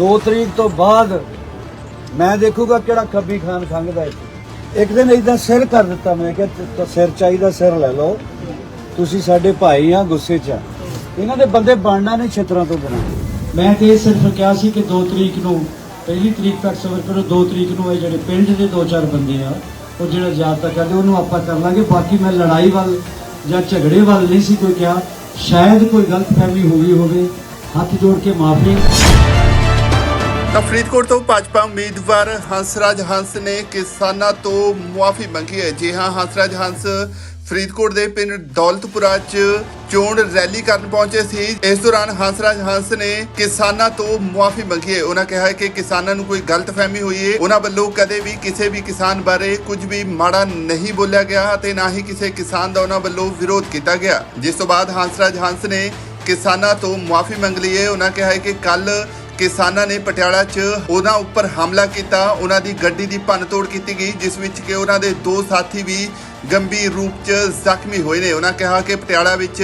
2 ਤਰੀਕ ਤੋਂ ਬਾਅਦ ਮੈਂ ਦੇਖੂਗਾ ਕਿਹੜਾ ਖੱਬੀ ਖਾਨ ਖੰਗਦਾ ਇੱਥੇ। ਇੱਕ ਦਿਨ ਇਦਾਂ ਸਿਰ ਕਰ ਦਿੱਤਾ ਮੈਂ ਕਿਹਾ ਸਿਰ ਚਾਹੀਦਾ ਸਿਰ ਲੈ ਲਓ। ਤੁਸੀਂ ਸਾਡੇ ਭਾਈ ਆ, ਗੁੱਸੇ 'ਚ ਆ। ਇਹਨਾਂ ਦੇ ਬੰਦੇ ਬਣਨਾ ਨਹੀਂ ਛਿੱਤਰਾਂ ਤੋਂ ਬਿਨਾਂ। ਮੈਂ ਤੇ ਇਹ ਸਿਰਫ ਕਿਹਾ ਸੀ ਕਿ 2 ਤਰੀਕ ਨੂੰ, ਪਹਿਲੀ ਤਰੀਕ ਤੱਕ ਸਬਰ ਕਰੋ 2 ਤਰੀਕ ਨੂੰ ਇਹ ਜਿਹੜੇ ਪਿੰਡ ਦੇ ਦੋ ਚਾਰ ਬੰਦੇ ਆ, ਉਹ ਜਿਹੜਾ ਜ਼ਿਆਦਾ ਕਰਦੇ, ਉਹਨੂੰ ਆਪਾਂ ਕਰ ਲਾਂਗੇ। ਬਾਕੀ ਮੈਂ ਲੜਾਈ ਵੱਲ ਜਾਂ ਝਗੜੇ ਵੱਲ ਨਹੀਂ ਸੀ ਕੋਈ ਕਿਹਾ। ਸ਼ਾਇਦ ਕੋਈ ਗਲਤ ਗਲਤਫਹਿਮੀ ਹੋਈ ਹੋਵੇ, ਹੱਥ ਜੋੜ ਕੇ ਮਾਫੀ ਤਾਂ ਫਰੀਦਕੋਟ ਤੋਂ ਭਾਜਪਾ ਉਮੀਦਵਾਰ ਹੰਸਰਾਜ ਹੰਸ ਨੇ ਕਿਸਾਨਾਂ ਤੋਂ ਮੁਆਫੀ ਮੰਗੀ ਹੈ। ਜੀ ਹਾਂ, ਹੰਸਰਾਜ ਹੰਸ ਫਰੀਦਕੋਟ ਦੇ ਪਿੰਡ ਦੌਲਤਪੁਰਾ 'ਚ ਚੋਣ ਰੈਲੀ ਕਰਨ ਪਹੁੰਚੇ ਸੀ। ਇਸ ਦੌਰਾਨ ਹੰਸਰਾਜ ਹੰਸ ਨੇ ਕਿਸਾਨਾਂ ਤੋਂ ਮੁਆਫੀ ਮੰਗੀ ਹੈ। ਉਹਨਾਂ ਕਿਹਾ ਕਿ ਕਿਸਾਨਾਂ ਨੂੰ ਕੋਈ ਗਲਤਫਹਿਮੀ ਹੋਈ ਹੈ। ਉਹਨਾਂ ਵੱਲੋਂ ਕਦੇ ਵੀ ਕਿਸੇ ਵੀ ਕਿਸਾਨ ਬਾਰੇ ਕੁਝ ਵੀ ਮਾੜਾ ਨਹੀਂ ਬੋਲਿਆ ਗਿਆ ਅਤੇ ਨਾ ਹੀ ਕਿਸੇ ਕਿਸਾਨ ਦਾ ਉਹਨਾਂ ਵੱਲੋਂ ਵਿਰੋਧ ਕੀਤਾ ਗਿਆ। ਜਿਸ ਤੋਂ ਬਾਅਦ ਹੰਸਰਾਜ ਹੰਸ ਨੇ ਕਿਸਾਨਾਂ ਤੋਂ ਮੁਆਫੀ ਮੰਗ ਲਈ ਹੈ। ਉਹਨਾਂ ਕਿਹਾ ਹੈ ਕਿ ਕੱਲ ਕਿਸਾਨਾਂ ਨੇ ਪਟਿਆਲਾ 'ਚ ਉਹਨਾਂ ਉੱਪਰ ਹਮਲਾ ਕੀਤਾ। ਉਹਨਾਂ ਦੀ ਗੱਡੀ ਦੀ ਭੰਨਤੋੜ ਕੀਤੀ ਗਈ, ਜਿਸ ਵਿੱਚ ਕਿ ਉਹਨਾਂ ਦੇ ਦੋ ਸਾਥੀ ਵੀ ਗੰਭੀਰ ਰੂਪ 'ਚ ਜ਼ਖਮੀ ਹੋਏ ਨੇ। ਉਹਨਾਂ ਕਿਹਾ ਕਿ ਪਟਿਆਲਾ ਵਿੱਚ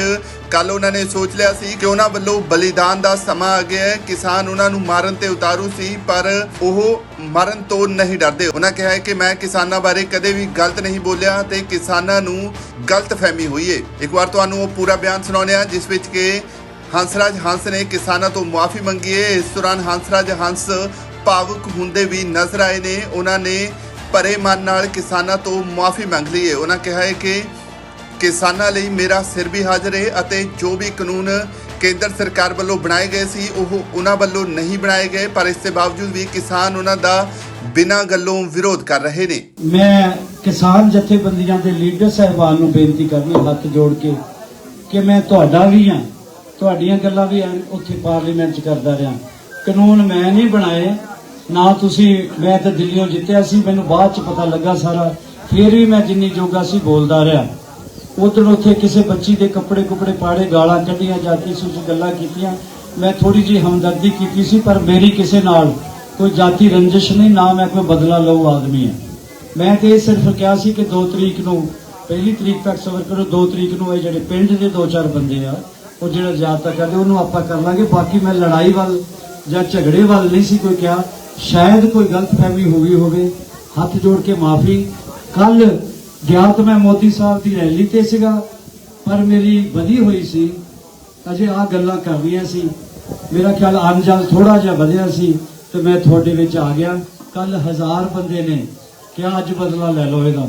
ਕੱਲ ਉਹਨਾਂ ਨੇ ਸੋਚ ਲਿਆ ਸੀ ਕਿ ਉਹਨਾਂ ਵੱਲੋਂ ਬਲੀਦਾਨ ਦਾ ਸਮਾਂ ਆ ਗਿਆ ਹੈ। ਕਿਸਾਨ ਉਹਨਾਂ ਨੂੰ ਮਾਰਨ ਤੇ ਉਤਾਰੂ ਸੀ, ਪਰ ਉਹ ਮਰਨ ਤੋਂ ਨਹੀਂ ਡਰਦੇ। ਉਹਨਾਂ ਕਿਹਾ ਕਿ ਮੈਂ ਕਿਸਾਨਾਂ ਬਾਰੇ ਕਦੇ ਵੀ ਗਲਤ ਨਹੀਂ ਬੋਲਿਆ ਤੇ ਕਿਸਾਨਾਂ ਨੂੰ ਗਲਤ ਫਹਿਮੀ ਹੋਈ ਹੈ ਇੱਕ ਵਾਰ ਤੁਹਾਨੂੰ ਉਹ ਪੂਰਾ ਬਿਆਨ ਸੁਣਾਉਂਦੇ ਹਾਂ, ਜਿਸ ਵਿੱਚ ਕਿ ਹੰਸਰਾਜ ਹੰਸ ਨੇ ਕਿਸਾਨਾਂ ਤੋਂ ਮੁਆਫੀ ਮੰਗੀ ਹੈ। ਇਸ ਦੌਰਾਨ ਹੰਸਰਾਜ ਹੰਸ ਭਾਵੁਕ ਹੁੰਦੇ ਵੀ ਨਜ਼ਰ ਆਏ ਨੇ। ਉਹਨਾਂ ਨੇ ਭਰੇ ਮਨ ਨਾਲ ਕਿਸਾਨਾਂ ਤੋਂ ਮੁਆਫੀ ਮੰਗ ਲਈ ਹੈ। ਉਹਨਾਂ ਕਿਹਾ ਹੈ ਕਿ ਕਿਸਾਨਾਂ ਲਈ ਮੇਰਾ ਸਿਰ ਵੀ ਹਾਜ਼ਰ ਹੈ ਅਤੇ ਜੋ ਵੀ ਕਾਨੂੰਨ ਕੇਂਦਰ ਸਰਕਾਰ ਵੱਲੋਂ ਬਣਾਏ ਗਏ ਸੀ, ਉਹ ਉਹਨਾਂ ਵੱਲੋਂ ਨਹੀਂ ਬਣਾਏ ਗਏ। ਪਰ ਇਸ ਦੇ ਬਾਵਜੂਦ ਵੀ ਕਿਸਾਨ ਉਹਨਾਂ ਦਾ ਬਿਨਾਂ ਗੱਲੋਂ ਵਿਰੋਧ ਕਰ ਰਹੇ ਨੇ। ਮੈਂ ਕਿਸਾਨ ਜਥੇਬੰਦੀਆਂ ਦੇ ਲੀਡਰ ਸਹਿਬਾਨ ਨੂੰ ਬੇਨਤੀ ਕਰਨੀ, ਹੱਥ ਜੋੜ ਕੇ, ਕਿ ਮੈਂ ਤੁਹਾਡਾ ਵੀ ਹਾਂ। ਤੁਹਾਡੀਆਂ ਗੱਲਾਂ ਵੀ ਐਨ ਉੱਥੇ ਪਾਰਲੀਮੈਂਟ 'ਚ ਕਰਦਾ ਰਿਹਾ। ਕਾਨੂੰਨ ਮੈਂ ਨਹੀਂ ਬਣਾਏ, ਨਾ ਤੁਸੀਂ ਮੈਂ ਤਾਂ ਦਿੱਲੀੋਂ ਜਿੱਤਿਆ ਸੀ, ਮੈਨੂੰ ਬਾਅਦ 'ਚ ਪਤਾ ਲੱਗਾ ਸਾਰਾ। ਫਿਰ ਵੀ ਮੈਂ ਜਿੰਨੀ ਜੋਗਾ ਸੀ ਬੋਲਦਾ ਰਿਹਾ। ਉਧਰ ਉੱਥੇ ਕਿਸੇ ਬੱਚੀ ਦੇ ਕੱਪੜੇ ਕੁਪੜੇ ਪਾੜੇ, ਗਾਲਾਂ ਕੱਢੀਆਂ, ਜਾ ਕੇ ਸੁਸ ਗੱਲਾਂ ਕੀਤੀਆਂ। ਮੈਂ ਥੋੜੀ ਜੀ ਹਮਦਰਦੀ ਕੀਤੀ ਸੀ, ਪਰ ਮੇਰੀ ਕਿਸੇ ਨਾਲ ਕੋਈ ਜਾਤੀ ਰੰਜਿਸ਼ ਨਹੀਂ, ਨਾ ਮੈਂ ਕੋਈ ਬਦਲਾ ਲਊ ਆਦਮੀ ਹਾਂ। ਮੈਂ ਤੇ ਇਹ ਸਿਰਫ ਕਿਹਾ ਸੀ ਕਿ 2 ਤਰੀਕ ਨੂੰ, ਪਹਿਲੀ ਤਰੀਕ ਤੱਕ ਸਬਰ ਕਰੋ 2 ਤਰੀਕ ਨੂੰ ਇਹ ਜਿਹੜੇ ਪਿੰਡ ਦੇ ਦੋ ਚਾਰ ਬੰਦੇ ਆ ਉਹ ਜਿਹੜਾ ਜ਼ਿਆਦਾ ਕਰਦੇ, ਉਹਨੂੰ ਆਪਾਂ ਕਰ ਲਾਂਗੇ। ਬਾਕੀ ਮੈਂ ਲੜਾਈ ਵੱਲ ਜਾਂ ਝਗੜੇ ਵੱਲ ਨਹੀਂ ਸੀ ਕੋਈ ਕਿਹਾ। ਸ਼ਾਇਦ ਕੋਈ ਗਲਤਫਹਿਮੀ ਗਈ ਹੋਵੇ। ਹੱਥ ਜੋੜ ਕੇ ਮਾਫੀ। ਕੱਲ ਗਿਆ ਤਾਂ ਮੈਂ ਮੋਦੀ ਸਾਹਿਬ ਦੀ ਰੈਲੀ ਤੇ ਸੀਗਾ, ਪਰ ਮੇਰੀ ਵਧੀ ਹੋਈ ਸੀ। ਅਜੇ ਆ ਗੱਲਾਂ ਕਰ ਰਹੀਆਂ ਸੀ। ਮੇਰਾ ਖਿਆਲ ਅੰਜਲ ਥੋੜਾ ਜਿਹਾ ਵਧਿਆ ਸੀ, ਤੇ ਮੈਂ ਤੁਹਾਡੇ ਵਿੱਚ ਆ ਗਿਆ। ਕੱਲ ਹਜ਼ਾਰ ਬੰਦੇ ਨੇ ਕਿਹਾ, ਅੱਜ ਬਦਲਾ ਲੈ ਲਓ ਇਹਦਾ।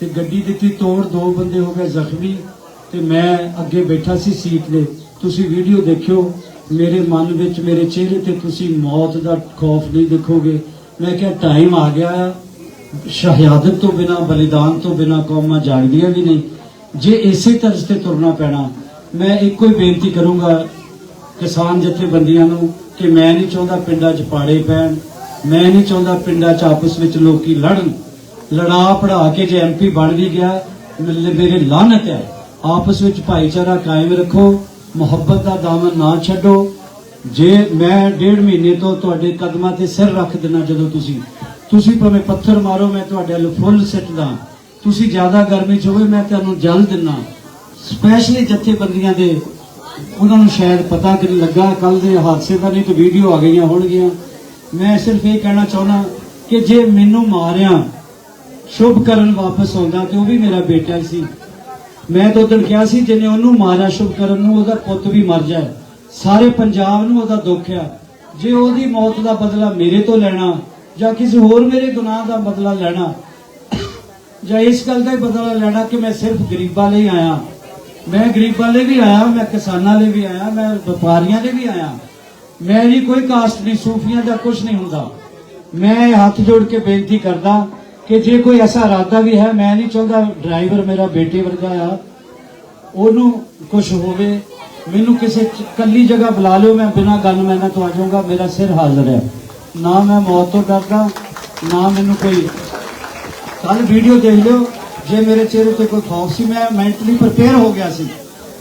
ਤੇ ਗੱਡੀ ਦਿੱਤੀ, ਤੋੜ ਦੋ ਬੰਦੇ ਹੋ ਗਏ ਜ਼ਖਮੀ। ਤੇ ਮੈਂ ਅੱਗੇ ਬੈਠਾ ਸੀ ਸੀਟ ਦੇ ਤੁਸੀਂ ਵੀਡੀਓ ਦੇਖਿਓ, ਮੇਰੇ ਮਨ ਵਿੱਚ, ਮੇਰੇ ਚਿਹਰੇ ਤੇ ਤੁਸੀਂ ਮੌਤ ਦਾ ਖੌਫ ਨਹੀਂ ਦੇਖੋਗੇ। ਮੈਂ ਕਿਹਾ ਟਾਈਮ ਆ ਗਿਆ ਆ। ਸ਼ਹਾਦਤ ਤੋਂ ਬਿਨਾ, ਬਲੀਦਾਨ ਤੋਂ ਬਿਨਾ ਕੌਮਾਂ ਜਾਗਦੀਆਂ ਵੀ ਨਹੀਂ। ਜੇ ਇਸੇ ਤਰਜ਼ ਤੇ ਤੁਰਨਾ ਪੈਣਾ, ਮੈਂ ਇੱਕੋ ਹੀ ਬੇਨਤੀ ਕਰੂੰਗਾ ਕਿਸਾਨ ਜਥੇਬੰਦੀਆਂ ਨੂੰ ਕਿ ਮੈਂ ਨਹੀਂ ਚਾਹੁੰਦਾ ਪਿੰਡਾਂ 'ਚ ਪਾੜੇ ਪੈਣ, ਮੈਂ ਨਹੀਂ ਚਾਹੁੰਦਾ ਪਿੰਡਾਂ 'ਚ ਆਪਸ ਵਿੱਚ ਲੋਕੀ ਲੜਨ। ਲੜਾ ਪੜਾ ਕੇ ਜੇ ਐਮਪੀ ਬਣ ਵੀ ਗਿਆ ਮੇਰੇ ਮੇਰੇ ਲਾਹਨਤ ਹੈ। ਆਪਸ ਵਿੱਚ ਭਾਈਚਾਰਾ ਕਾਇਮ ਰੱਖੋ, ਮੁਹੱਬਤ ਦਾ ਦਾਮਨ ਨਾ ਛੱਡੋ। ਜੇ ਮੈਂ ਡੇਢ ਮਹੀਨੇ ਤੋਂ ਤੁਹਾਡੇ ਕਦਮਾਂ ਤੇ ਸਿਰ ਰੱਖ ਦੇਣਾ ਜਦੋਂ ਤੁਸੀਂ ਤੁਸੀਂ ਭਾਵੇਂ ਪੱਥਰ ਮਾਰੋ, ਮੈਂ ਤੁਹਾਡੇ ਵੱਲ ਫੁੱਲ ਸਿੱਟਦਾ। ਤੁਸੀਂ ਜ਼ਿਆਦਾ ਗਰਮੀ ਚ ਹੋਵੇ, ਮੈਂ ਤੁਹਾਨੂੰ ਜਲ ਦਿੰਨਾ ਸਪੈਸ਼ਲੀ ਜਥੇਬੰਦੀਆਂ ਦੇ, ਉਹਨਾਂ ਨੂੰ ਸ਼ਾਇਦ ਪਤਾ ਕਿ ਲੱਗਾ ਕੱਲ ਦੇ ਹਾਦਸੇ ਦਾ ਨਹੀਂ ਤਾਂ ਵੀਡੀਓ ਆ ਗਈਆਂ ਹੋਣਗੀਆਂ। ਮੈਂ ਸਿਰਫ ਇਹ ਕਹਿਣਾ ਚਾਹੁੰਦਾ ਕਿ ਜੇ ਮੈਨੂੰ ਮਾਰਿਆ, ਸ਼ੁਭ ਕਰਨ ਵਾਪਸ ਆਉਂਦਾ ਤੇ ਉਹ ਵੀ ਮੇਰਾ ਬੇਟਾ ਸੀ। ਮੈਂ ਤਾਂ ਉਦੋਂ ਕਿਹਾ ਸੀ, ਜਿਹਨੇ ਉਹਨੂੰ ਮਾਰਿਆ ਸ਼ੁਭ ਕਰਨ ਨੂੰ, ਉਹਦਾ ਪੁੱਤ ਵੀ ਮਰ ਜਾਏ। ਸਾਰੇ ਪੰਜਾਬ ਨੂੰ ਉਹਦਾ ਦੁੱਖ ਆ। ਜੇ ਉਹਦੀ ਮੌਤ ਦਾ ਬਦਲਾ ਮੇਰੇ ਤੋਂ ਲੈਣਾ, ਜਾਂ ਕਿਸੇ ਹੋਰ ਮੇਰੇ ਗੁਨਾਹ ਦਾ ਬਦਲਾ ਲੈਣਾ, ਜਾਂ ਇਸ ਗੱਲ ਦਾ ਹੀ ਬਦਲਾ ਲੈਣਾ ਕਿ ਮੈਂ ਸਿਰਫ ਗਰੀਬਾਂ ਲਈ ਆਇਆ। ਮੈਂ ਗਰੀਬਾਂ ਲਈ ਵੀ ਆਇਆ, ਮੈਂ ਕਿਸਾਨਾਂ ਲਈ ਵੀ ਆਇਆ, ਮੈਂ ਵਪਾਰੀਆਂ ਲਈ ਵੀ ਆਇਆ। ਮੈਂ ਜੀ ਕੋਈ ਕਾਸਟ ਨਹੀਂ, ਸੂਫੀਆਂ ਦਾ ਕੁਝ ਨਹੀਂ ਹੁੰਦਾ। ਮੈਂ ਹੱਥ ਜੋੜ ਕੇ ਬੇਨਤੀ ਕਰਦਾ ਕਿ ਜੇ ਕੋਈ ਐਸਾ ਇਰਾਦਾ ਵੀ ਹੈ, ਮੈਂ ਨਹੀਂ ਚਾਹੁੰਦਾ ਡਰਾਈਵਰ ਮੇਰਾ ਬੇਟੇ ਵਰਗਾ ਆ। ਉਹਨੂੰ ਕੁਝ ਹੋਵੇ, ਮੈਨੂੰ ਕਿਸੇ ਚ- ਕੱਲੀ ਜਗ੍ਹਾ ਬੁਲਾ ਲਿਓ, ਮੈਂ ਬਿਨਾਂ ਗੱਲ ਮੈਨਾਂ ਤੋਂ ਆ ਜਾਊਂਗਾ, ਮੇਰਾ ਸਿਰ ਹਾਜ਼ਰ ਹੈ। ਨਾ ਮੈਂ ਮੌਤ ਤੋਂ ਡਰਦਾ, ਨਾ ਮੈਨੂੰ ਕੋਈ ਕੱਲ ਵੀਡੀਓ ਦੇਖ ਲਿਓ, ਜੇ ਮੇਰੇ ਚਿਹਰੇ ਤੇ ਕੋਈ ਖੌਫ ਸੀ, ਮੈਂ ਮੈਂਟਲੀ ਪ੍ਰਪੇਅਰ ਹੋ ਗਿਆ ਸੀ।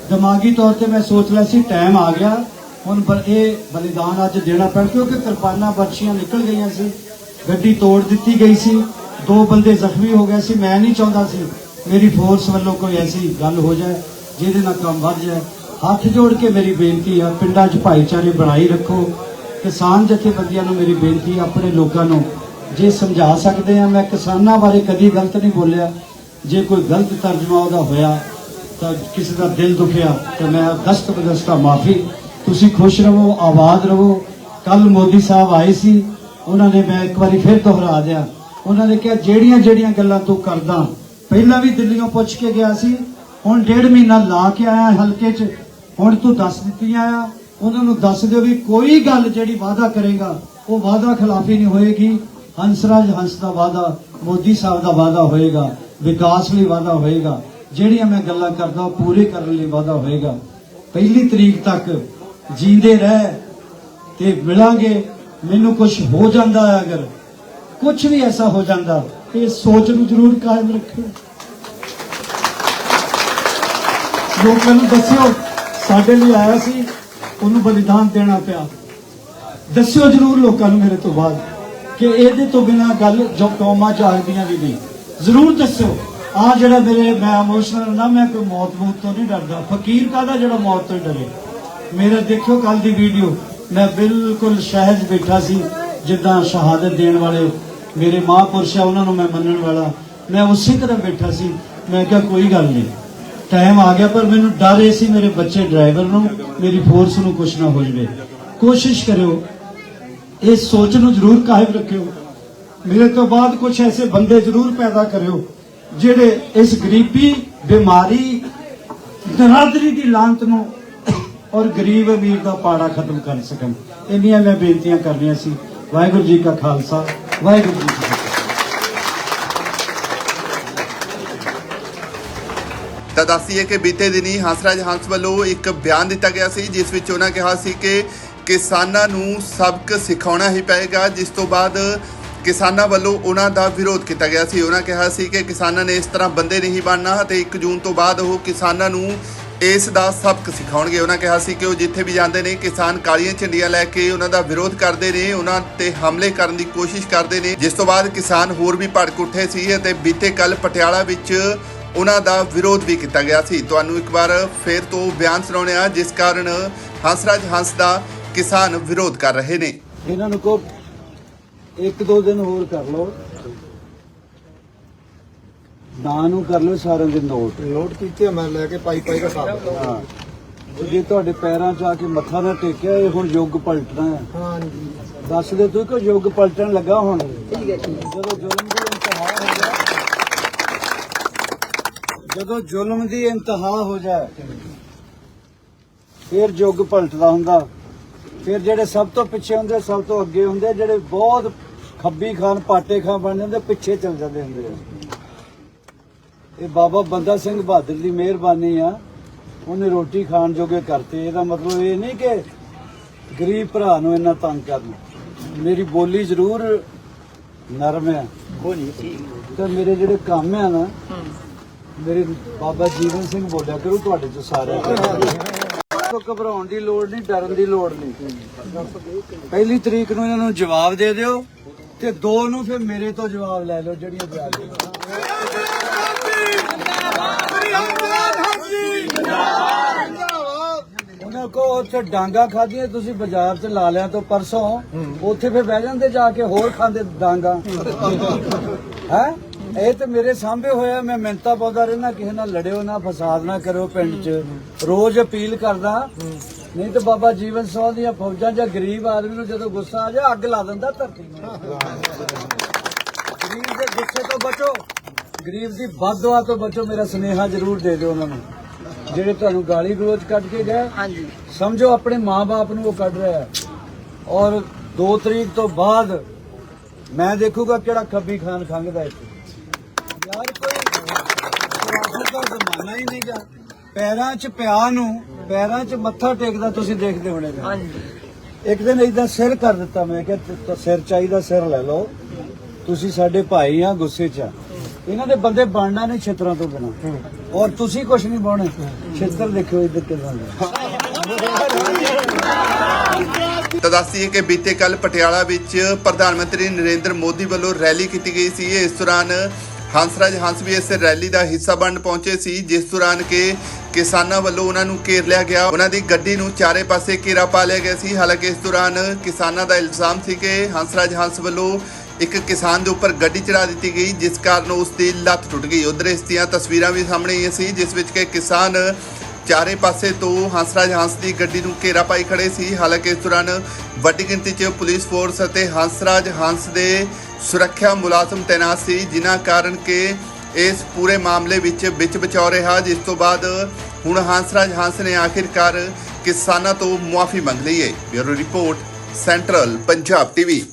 ਦਿਮਾਗੀ ਤੌਰ ਤੇ ਮੈਂ ਸੋਚ ਲਿਆ ਸੀ ਟਾਈਮ ਆ ਗਿਆ। ਹੁਣ ਪਰ ਇਹ ਬਲੀਦਾਨ ਅੱਜ ਦੇਣਾ ਪੈਣ, ਕਿਉਂਕਿ ਕਿਰਪਾਨਾਂ ਬਰਛੀਆਂ ਨਿਕਲ ਗਈਆਂ ਸੀ। ਗੱਡੀ ਤੋੜ ਦਿੱਤੀ ਗਈ ਸੀ। ਦੋ ਬੰਦੇ ਜ਼ਖਮੀ ਹੋ ਗਏ ਸੀ, ਮੈਂ ਨਹੀਂ ਚਾਹੁੰਦਾ ਸੀ ਮੇਰੀ ਫੋਰਸ ਵੱਲੋਂ ਕੋਈ ਐਸੀ ਗੱਲ ਹੋ ਜਾਏ, ਜਿਹਦੇ ਨਾਲ ਕੰਮ ਵੱਧ ਜਾਏ। ਹੱਥ ਜੋੜ ਕੇ ਮੇਰੀ ਬੇਨਤੀ ਆ, ਪਿੰਡਾਂ 'ਚ ਭਾਈਚਾਰੇ ਬਣਾਈ ਰੱਖੋ। ਕਿਸਾਨ ਜਥੇਬੰਦੀਆਂ ਨੂੰ ਮੇਰੀ ਬੇਨਤੀ ਆਪਣੇ ਲੋਕਾਂ ਨੂੰ ਜੇ ਸਮਝਾ ਸਕਦੇ ਆ, ਮੈਂ ਕਿਸਾਨਾਂ ਬਾਰੇ ਕਦੀ ਗਲਤ ਨਹੀਂ ਬੋਲਿਆ। ਜੇ ਕੋਈ ਗਲਤ ਤਰਜਮਾ ਉਹਦਾ ਹੋਇਆ, ਤਾਂ ਕਿਸੇ ਦਾ ਦਿਲ ਦੁਖਿਆ, ਤਾਂ ਮੈਂ ਦਸਤ ਬਦਸਤਾ ਮਾਫੀ। ਤੁਸੀਂ ਖੁਸ਼ ਰਹੋ, ਆਬਾਦ ਰਹੋ। ਕੱਲ ਮੋਦੀ ਸਾਹਿਬ ਆਏ ਸੀ, ਉਹਨਾਂ ਨੇ ਮੈਂ ਇੱਕ ਵਾਰੀ ਫਿਰ ਦੁਹਰਾ ਦਿਆ। ਉਹਨਾਂ ਨੇ ਕਿਹਾ, ਜਿਹੜੀਆਂ ਜਿਹੜੀਆਂ ਗੱਲਾਂ ਤੂੰ ਕਰਦਾ, ਪਹਿਲਾਂ ਵੀ ਦਿੱਲੀੋਂ ਪੁੱਛ ਕੇ ਗਿਆ ਸੀ, ਹੁਣ ਡੇਢ ਮਹੀਨਾ ਲਾ ਕੇ ਆਇਆ ਹਲਕੇ 'ਚ, ਹੁਣ ਤੂੰ ਦੱਸ ਦਿੱਤੀਆਂ ਆ। ਉਹਨਾਂ ਨੂੰ ਦੱਸ ਦਿਓ ਵੀ ਕੋਈ ਗੱਲ ਜਿਹੜੀ ਵਾਅਦਾ ਕਰੇਗਾ, ਉਹ ਵਾਅਦਾ ਖਿਲਾਫੀ ਨਹੀਂ ਹੋਏਗੀ। ਹੰਸਰਾਜ ਹੰਸ ਦਾ ਵਾਅਦਾ, ਮੋਦੀ ਸਾਹਿਬ ਦਾ ਵਾਅਦਾ ਹੋਏਗਾ, ਵਿਕਾਸ ਲਈ ਵਾਅਦਾ ਹੋਏਗਾ। ਜਿਹੜੀਆਂ ਮੈਂ ਗੱਲਾਂ ਕਰਦਾ, ਉਹ ਪੂਰੇ ਕਰਨ ਲਈ ਵਾਅਦਾ ਹੋਏਗਾ। ਪਹਿਲੀ ਤਰੀਕ ਤੱਕ ਜੀਂਦੇ ਰਹਿ ਤੇ ਮਿਲਾਂਗੇ। ਮੈਨੂੰ ਕੁਝ ਹੋ ਜਾਂਦਾ ਹੈ ਅਗਰ ਕੁਝ ਵੀ ਐਸਾ ਹੋ ਜਾਂਦਾ, ਇਹ ਸੋਚ ਨੂੰ ਜ਼ਰੂਰ ਕਾਇਮ ਰੱਖਿਓ। ਲੋਕਾਂ ਨੂੰ ਦੱਸਿਓ, ਸਾਡੇ ਲਈ ਆਇਆ ਸੀ, ਉਹਨੂੰ ਬਲੀਦਾਨ ਦੇਣਾ ਪਿਆ। ਦੱਸਿਓ ਜ਼ਰੂਰ ਲੋਕਾਂ ਨੂੰ ਮੇਰੇ ਤੋਂ ਬਾਅਦ ਕਿ ਇਹਦੇ ਤੋਂ ਬਿਨਾ ਗੱਲ ਜੋ ਕੌਮਾਂ ਚਾਹਦੀਆਂ ਵੀ ਨਹੀਂ। ਜ਼ਰੂਰ ਦੱਸਿਓ ਆ ਜਿਹੜਾ ਮੇਰੇ, ਮੈਂ ਇਮੋਸ਼ਨਲ ਨਾ, ਮੈਂ ਕੋਈ ਮੌਤ ਮੌਤ ਤੋਂ ਨਹੀਂ ਡਰਦਾ। ਫਕੀਰ ਕਾਹਦਾ ਜਿਹੜਾ ਮੌਤ ਤੋਂ ਡਰੇ? ਮੇਰਾ ਦੇਖਿਓ ਕੱਲ ਦੀ ਵੀਡੀਓ ਮੈਂ ਬਿਲਕੁਲ ਸਹਿਜ ਬੈਠਾ ਸੀ। ਜਿੱਦਾਂ ਸ਼ਹਾਦਤ ਦੇਣ ਵਾਲੇ ਮੇਰੇ ਮਹਾਂਪੁਰਸ਼ ਆ, ਉਹਨਾਂ ਨੂੰ ਮੈਂ ਮੰਨਣ ਵਾਲਾ। ਮੈਂ ਉਸੇ ਤਰ੍ਹਾਂ ਬੈਠਾ ਸੀ। ਮੈਂ ਕਿਹਾ, ਕੋਈ ਗੱਲ ਨਹੀਂ। ਟਾਈਮ ਆ ਗਿਆ, ਪਰ ਮੈਨੂੰ ਡਰ ਇਹ ਸੀ ਮੇਰੇ ਬੱਚੇ ਡਰਾਈਵਰ ਨੂੰ, ਮੇਰੀ ਫੋਰਸ ਨੂੰ ਕੁਝ ਨਾ ਹੋ ਜਵੇ। ਕੋਸ਼ਿਸ਼ ਕਰਿਓ। ਇਸ ਸੋਚ ਨੂੰ ਜ਼ਰੂਰ ਕਾਇਮ ਰੱਖਿਓ। ਮੇਰੇ ਤੋਂ ਬਾਅਦ ਕੁਝ ਐਸੇ ਬੰਦੇ ਜ਼ਰੂਰ ਪੈਦਾ ਕਰਿਓ, ਜਿਹੜੇ ਇਸ ਗਰੀਬੀ, ਬਿਮਾਰੀ ਦਰਾਦਰੀ ਦੀ ਲਾਂਤ ਨੂੰ ਔਰ ਗਰੀਬ ਅਮੀਰ ਦਾ ਪਾੜਾ ਖਤਮ ਕਰ ਸਕਣ। ਇੰਨੀਆਂ ਮੈਂ ਬੇਨਤੀਆਂ ਕਰਨੀਆਂ ਸੀ। ਵਾਹਿਗੁਰੂ ਜੀ ਕਾ ਖਾਲਸਾ, ਵਾਹਿਗੁਰੂ ਜੀ ਕੀ ਫਤਿਹ। ਤਾਂ ਦੱਸੀਏ ਕਿ ਬੀਤੇ ਦਿਨੀ ਹੰਸਰਾਜ ਹੰਸ ਵੱਲੋਂ ਇੱਕ ਬਿਆਨ ਦਿੱਤਾ ਗਿਆ ਸੀ, ਜਿਸ ਵਿੱਚ ਉਹਨਾਂ ਕਿਹਾ ਸੀ ਕਿ ਕਿਸਾਨਾਂ ਨੂੰ ਸਬਕ ਸਿਖਾਉਣਾ ਹੀ ਪਏਗਾ, ਜਿਸ ਤੋਂ ਬਾਅਦ ਕਿਸਾਨਾਂ ਵੱਲੋਂ ਉਹਨਾਂ ਦਾ ਵਿਰੋਧ ਕੀਤਾ ਗਿਆ ਸੀ। ਉਹਨਾਂ ਕਿਹਾ ਸੀ ਕਿ ਕਿਸਾਨਾਂ ਨੇ ਇਸ ਤਰ੍ਹਾਂ ਬੰਦੇ ਨਹੀਂ ਬਣਨਾ ਤੇ 1 ਜੂਨ ਤੋਂ ਬਾਅਦ ਉਹ ਕਿਸਾਨਾਂ ਨੂੰ ਇਸ ਦਾ ਸਬਕ ਸਿਖਾਉਣਗੇ। ਉਹਨਾਂ ਕਿਹਾ ਸੀ ਕਿ ਉਹ ਜਿੱਥੇ ਵੀ ਜਾਂਦੇ ਨੇ, ਕਿਸਾਨ ਕਾਲੀਆਂ ਝੰਡੀਆਂ ਲੈ ਕੇ ਉਹਨਾਂ ਦਾ ਵਿਰੋਧ ਕਰਦੇ ਨੇ, ਉਹਨਾਂ ਤੇ ਹਮਲੇ ਕਰਨ ਦੀ ਕੋਸ਼ਿਸ਼ ਕਰਦੇ ਨੇ। ਜਿਸ ਤੋਂ ਬਾਅਦ ਕਿਸਾਨ ਹੋਰ ਵੀ ਭੜਕ ਉੱਠੇ ਸੀ ਅਤੇ ਬੀਤੇ ਕੱਲ ਪਟਿਆਲਾ ਵਿੱਚ ਉਹਨਾਂ ਦਾ ਵਿਰੋਧ ਵੀ ਕੀਤਾ ਗਿਆ ਸੀ। ਤੁਹਾਨੂੰ ਇੱਕ ਵਾਰ ਫੇਰ ਤੋਂ ਬਿਆਨ ਸੁਣਾਉਣੇ ਆ ਜਿਸ ਕਾਰਨ ਹੰਸਰਾਜ ਹੰਸ ਦਾ ਕਿਸਾਨ ਵਿਰੋਧ ਕਰ ਰਹੇ ਨੇ। ਇਹਨਾਂ ਨੂੰ ਕੋ ਇੱਕ ਦੋ ਦਿਨ ਹੋਰ ਕਰ ਲਓ। ਨਾ ਨੂੰ ਕਰ ਲਓ ਸਾਰਿਆਂ ਦੇ ਨੋਟ। ਨੋਟ ਕੀਤੇ ਮੈਂ ਲੈ ਕੇ ਪਾਈ ਪਾਈ ਦਾ ਸਾਬ ਹਾਂ। ਜੇ ਤੁਹਾਡੇ ਪੈਰਾਂ 'ਚ ਆ ਕੇ ਮੱਥਾ ਨਾ ਟੇਕਿਆ ਇਹ ਹੁਣ ਯੁੱਗ ਪਲਟਣਾ ਹੈ। ਹਾਂਜੀ ਦੱਸ ਦੇ ਤੂੰ ਕਿ ਯੁੱਗ ਪਲਟਣ ਲੱਗਾ ਹੁਣ? ਜਦੋਂ ਜ਼ੁਲਮ ਦੀ ਇੰਤਹਾ ਹੋ ਜਾਏ ਜਦੋਂ ਜ਼ੁਲਮ ਦੀ ਇੰਤਹਾ ਹੋ ਜਾਏ ਫਿਰ ਯੁੱਗ ਪਲਟਦਾ ਹੁੰਦਾ। ਫਿਰ ਜਿਹੜੇ ਸਭ ਤੋਂ ਪਿੱਛੇ ਹੁੰਦੇ ਸਭ ਤੋਂ ਅੱਗੇ ਹੁੰਦੇ ਜਿਹੜੇ ਬਹੁਤ ਖੱਬੀ ਖਾਨ ਪਾਟੇ ਖਾਨ ਬਣ ਜਾਂਦੇ ਪਿੱਛੇ ਚਲ ਜਾਂਦੇ ਹੁੰਦੇ ਆ। ਇਹ ਬਾਬਾ ਬੰਦਾ ਸਿੰਘ ਬਹਾਦਰ ਦੀ ਮਿਹਰਬਾਨੀ ਆ। ਉਹਨੇ ਰੋਟੀ ਖਾਣ ਜੋਗੇ ਕਰਤੇ। ਇਹਦਾ ਮਤਲਬ ਇਹ ਨਹੀਂ ਕਿ ਗਰੀਬ ਭਰਾ ਨੂੰ ਇੰਨਾ ਤੰਗ ਕਰਨਾ। ਮੇਰੀ ਬੋਲੀ ਜ਼ਰੂਰ ਨਰਮ ਹੈ ਤੇ ਮੇਰੇ ਜਿਹੜੇ ਕੰਮ ਆ ਨਾ, ਮੇਰੇ ਬਾਬਾ ਜੀਵਨ ਸਿੰਘ ਬੋਲਿਆ ਕਰੂ, ਤੁਹਾਡੇ ਤੋਂ ਸਾਰੇ ਤੋਂ ਘਬਰਾਉਣ ਦੀ ਲੋੜ ਨਹੀਂ, ਡਰਨ ਦੀ ਲੋੜ ਨਹੀਂ। ਪਹਿਲੀ ਤਰੀਕ ਨੂੰ ਇਹਨਾਂ ਨੂੰ ਜਵਾਬ ਦੇ ਦਿਓ ਤੇ ਦੋ ਨੂੰ ਫਿਰ ਮੇਰੇ ਤੋਂ ਜਵਾਬ ਲੈ ਲਓ, ਜਿਹੜੀਆਂ ਜਵਾਬ ਉਹਨਾਂ ਕੋ ਉੱਥੇ ਡਾਂਗਾ ਖਾਧੀਆਂ ਤੁਸੀਂ ਬਾਜ਼ਾਰ 'ਚ ਲਾ ਲਿਆ ਤੋਂ ਪਰਸੋਂ ਉੱਥੇ ਫਿਰ ਬਹਿ ਜਾਂਦੇ ਜਾ ਕੇ ਹੋਰ ਖਾਂਦੇ ਡਾਂਗਾ। ਹੈ? ਇਹ ਤੇ ਮੇਰੇ ਸਾਹਮਣੇ ਹੋਇਆ ਮੈਂ ਮਿੰਤਾ ਪਾਉਂਦਾ ਰਹਿਣਾ ਕਿਸੇ ਨਾਲ ਲੜਿਓ ਨਾ ਫਸਾਦ ਨਾ ਕਰਿਓ ਪਿੰਡ 'ਚ। ਰੋਜ਼ ਅਪੀਲ ਕਰਦਾ ਨਹੀਂ ਤੇ ਬਾਬਾ ਜੀਵਨ ਸਿੰਘ ਦੀਆਂ ਫੌਜਾਂ ਜਾਂ ਗਰੀਬ ਆਦਮੀ ਨੂੰ ਜਦੋਂ ਗੁੱਸਾ ਆ ਜਾ ਅੱਗ ਲਾ ਦਿੰਦਾ ਧਰਤੀ ਨੂੰ ਗਰੀਬ ਦੇ ਗੁੱਸੇ ਤੋਂ ਬਚੋ। ਗਰੀਬ ਦੀ ਬਦਦੁਆ ਤੋਂ ਬਚੋ ਮੇਰਾ ਸੁਨੇਹਾ ਜ਼ਰੂਰ ਦੇ ਦਿਓ ਉਹਨਾਂ ਨੂੰ। ਜਿਹੜੇ ਤੁਹਾਨੂੰ ਗਾਲੀ ਗਲੋਚ ਕੱਢ ਕੇ ਗਏ ਹਾਂਜੀ। ਸਮਝੋ ਆਪਣੇ ਮਾਪੇ ਨੂੰ ਉਹ ਕੱਢ ਰਿਹਾ ਹੈ। ਔਰ 2 ਤਰੀਕ ਤੋਂ ਬਾਅਦ ਮੈਂ ਦੇਖੂਗਾ ਕਿਹੜਾ ਖੱਬੀ ਖਾਨ ਖੰਗਦਾ ਇੱਥੇ। ਯਾਰ ਕੋਈ ਸਰਾਸਤ ਦਾ ਜ਼ਮਾਨਾ ਹੀ ਨਹੀਂ ਗਾ। ਪੈਰਾਂ 'ਚ ਪਿਆ ਨੂੰ ਪੈਰਾਂ 'ਚ ਮੱਥਾ ਟੇਕਦਾ ਤੁਸੀਂ ਦੇਖਦੇ ਹੋਣੇ ਹਾਂਜੀ। ਇੱਕ ਦਿਨ ਇਦਾਂ ਸਿਰ ਕਰ ਦਿੱਤਾ ਮੈਂ ਤ- ਸਿਰ ਚਾਹੀਦਾ ਸਿਰ ਲੈ ਲਓ। ਤੁਸੀਂ ਸਾਡੇ ਭਾਈ ਆ ਗੁੱਸੇ 'ਚ ਆ। ਇਹਨਾਂ ਦੇ ਬੰਦੇ ਬਣਨਾ ਨਹੀਂ ਛਿੱਤਰਾਂ ਤੋਂ ਬਿਨਾ। ਔਰ ਤੁਸੀਂ ਕੁਝ ਨਹੀਂ ਬਾਉਣੇ ਛਿੱਤਰ ਦੇਖਿਓ ਇੱਧਰ ਕਿਦਾਂ ਤਾਂ ਦੱਸੀਏ ਕਿ ਬੀਤੇ ਕੱਲ ਪਟਿਆਲਾ ਵਿੱਚ ਪ੍ਰਧਾਨ ਮੰਤਰੀ ਨਰਿੰਦਰ ਮੋਦੀ ਵੱਲੋਂ ਰੈਲੀ ਕੀਤੀ ਗਈ ਸੀ। ਇਸ ਦੌਰਾਨ ਹੰਸਰਾਜ ਹੰਸ ਵੀ ਇਸ ਰੈਲੀ ਦਾ ਹਿੱਸਾ ਬਣ ਪਹੁੰਚੇ ਸੀ ਜਿਸ ਦੌਰਾਨ ਕਿ ਕਿਸਾਨਾਂ ਵੱਲੋਂ ਉਹਨਾਂ ਨੂੰ ਘੇਰ ਲਿਆ ਗਿਆ। ਉਹਨਾਂ ਦੀ ਗੱਡੀ ਨੂੰ ਚਾਰੇ ਪਾਸੇ ਘੇਰਾ ਪਾ ਲਿਆ ਗਿਆ ਸੀ। ਹਾਲਾਂਕਿ ਇਸ ਦੌਰਾਨ ਕਿਸਾਨਾਂ ਦਾ ਇਲਜ਼ਾਮ ਸੀ ਕਿ ਹੰਸਰਾਜ ਹੰਸ ਵੱਲੋਂ ਇੱਕ ਕਿਸਾਨ ਦੇ ਉੱਪਰ ਗੱਡੀ ਚੜਾ ਦਿੱਤੀ ਗਈ, ਜਿਸ ਕਾਰਨ ਉਸ ਦੀ ਲੱਤ ਟੁੱਟ ਗਈ। ਉਧਰ ਇਸ ਦੀਆਂ ਤਸਵੀਰਾਂ ਵੀ ਸਾਹਮਣੇ ਆਈਆਂ ਸੀ, ਜਿਸ ਵਿੱਚ ਕਿ ਕਿਸਾਨ ਚਾਰੇ ਪਾਸੇ ਤੋਂ ਹੰਸਰਾਜ ਹੰਸ ਦੀ ਗੱਡੀ ਨੂੰ ਘੇਰਾ ਪਾਈ ਖੜੇ ਸੀ। ਹਾਲਾਂਕਿ ਇਸ ਦੌਰਾਨ ਵੱਡੀ ਗਿਣਤੀ 'ਚ ਪੁਲਿਸ ਫੋਰਸ ਅਤੇ ਹੰਸਰਾਜ ਹੰਸ ਦੇ ਸੁਰੱਖਿਆ ਮੁਲਾਜ਼ਮ ਤੈਨਾਤ ਸੀ, ਜਿਨ੍ਹਾਂ ਕਾਰਨ ਕਿ ਇਸ ਪੂਰੇ ਮਾਮਲੇ ਵਿੱਚ ਵਿੱਚ ਬਚਾਉ ਰਿਹਾ, ਜਿਸ ਤੋਂ ਬਾਅਦ ਹੁਣ ਹੰਸਰਾਜ ਹੰਸ ਨੇ ਆਖਿਰਕਾਰ ਕਿਸਾਨਾਂ ਤੋਂ ਮੁਆਫੀ ਮੰਗ ਲਈ ਹੈ। Bureau report, central Punjab TV.